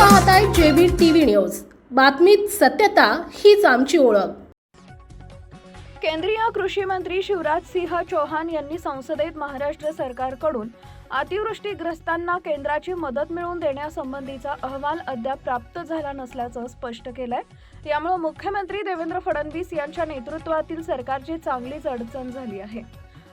पाहताय JB TV news. बातमीत सत्यता हीच आमची ओळख. केंद्रीय कृषी मंत्री शिवराज सिंह चौहान यांनी संसदेत महाराष्ट्र सरकारकडून अतिवृष्टीग्रस्तांना केंद्राची मदत मिळवून देण्यासंबंधीचा अहवाल अद्याप प्राप्त झाला नसल्याचं स्पष्ट केलंय. यामुळे मुख्यमंत्री देवेंद्र फडणवीस यांच्या नेतृत्वातील सरकारची चांगलीच अडचण झाली आहे.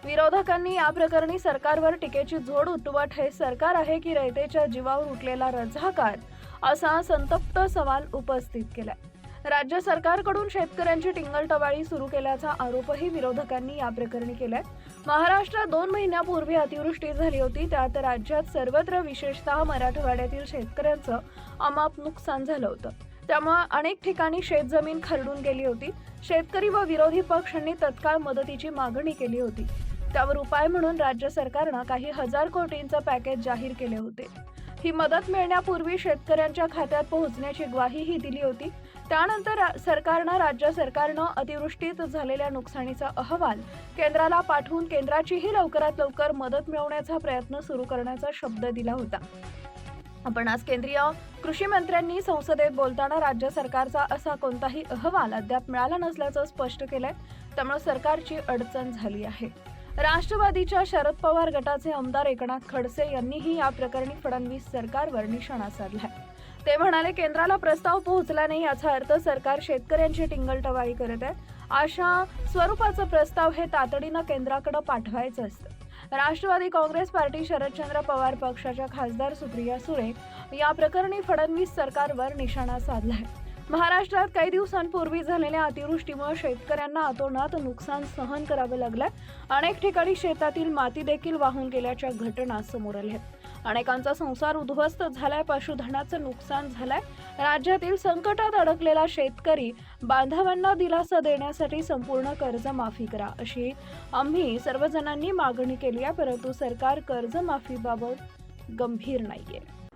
विरोधकांनी या प्रकरणी सरकारवर टीकेची झोड उठवत हे सरकार आहे की रयतेच्या जीवावर उठलेला रझाकार? असा संतप्त सवाल उपस्थित केलाय. राज्य सरकारकडून शेतकऱ्यांची टिंगलटवाळी सुरू केल्याचा आरोपही विरोधकांनी या प्रकरणी केलाय. महाराष्ट्रात दोन महिन्यापूर्वी अतिवृष्टी झाली होती त्यात राज्यात सर्वत्र विशेषतः मराठवाड्यातील शेतकऱ्यांचं अमाप नुकसान झालं होतं. त्यामुळे अनेक ठिकाणी शेतजमीन खरडून गेली होती. शेतकरी व विरोधी पक्षांनी तत्काळ मदतीची मागणी केली होती. त्यावर उपाय म्हणून राज्य सरकारनं काही हजार कोटींचं पॅकेज जाहीर केले होते. ही मदत मिळण्यापूर्वी शेतकऱ्यांच्या खात्यात पोहोचण्याची ग्वाहीही दिली होती. त्यानंतर रा- सरकारनं राज्य सरकारनं अतिवृष्टीत झालेल्या नुकसानीचा अहवाल केंद्राला पाठवून केंद्राचीही लवकरात लवकर मदत मिळवण्याचा प्रयत्न सुरू करण्याचा शब्द दिला होता. आपण आज केंद्रीय कृषी मंत्र्यांनी संसदेत बोलताना राज्य सरकारचा असा कोणताही अहवाल अद्याप मिळाला नसल्याचं स्पष्ट केलंय. त्यामुळे सरकारची अडचण झाली आहे. राष्ट्रवादीच्या शरद पवार गटाचे आमदार एकनाथ खडसे यांनीही या प्रकरणी फडणवीस सरकारवर निशाणा साधलाय. ते म्हणाले केंद्राला प्रस्ताव पोहोचला नाही याचा अर्थ सरकार शेतकऱ्यांची टिंगलटवाळी करत आहे. अशा स्वरूपाचं प्रस्ताव हे तातडीनं केंद्राकडे पाठवायचं असतं. राष्ट्रवादी काँग्रेस पार्टी शरदचंद्र पवार पक्षाच्या खासदार सुप्रिया सुळे या प्रकरणी फडणवीस सरकारवर निशाणा साधला आहे महाराष्ट्रात काही दिवसांपूर्वी झालेल्या अतिवृष्टीमुळे शेतकऱ्यांना अतोनात नुकसान सहन करावं लागलंय अनेक ठिकाणी शेतातील माती देखील वाहून गेल्याच्या घटना समोर आल्या. आहेत अनेकांचा संसार उद्ध्वस्त झालाय पशुधनाचं नुकसान झालंय. राज्यातील संकटात अडकलेला शेतकरी बांधवांना दिलासा देण्यासाठी संपूर्ण कर्ज माफी करा अशी आम्ही सर्वजणांनी मागणी केली आहे परंतु सरकार कर्जमाफीबाबत गंभीर नाहीये.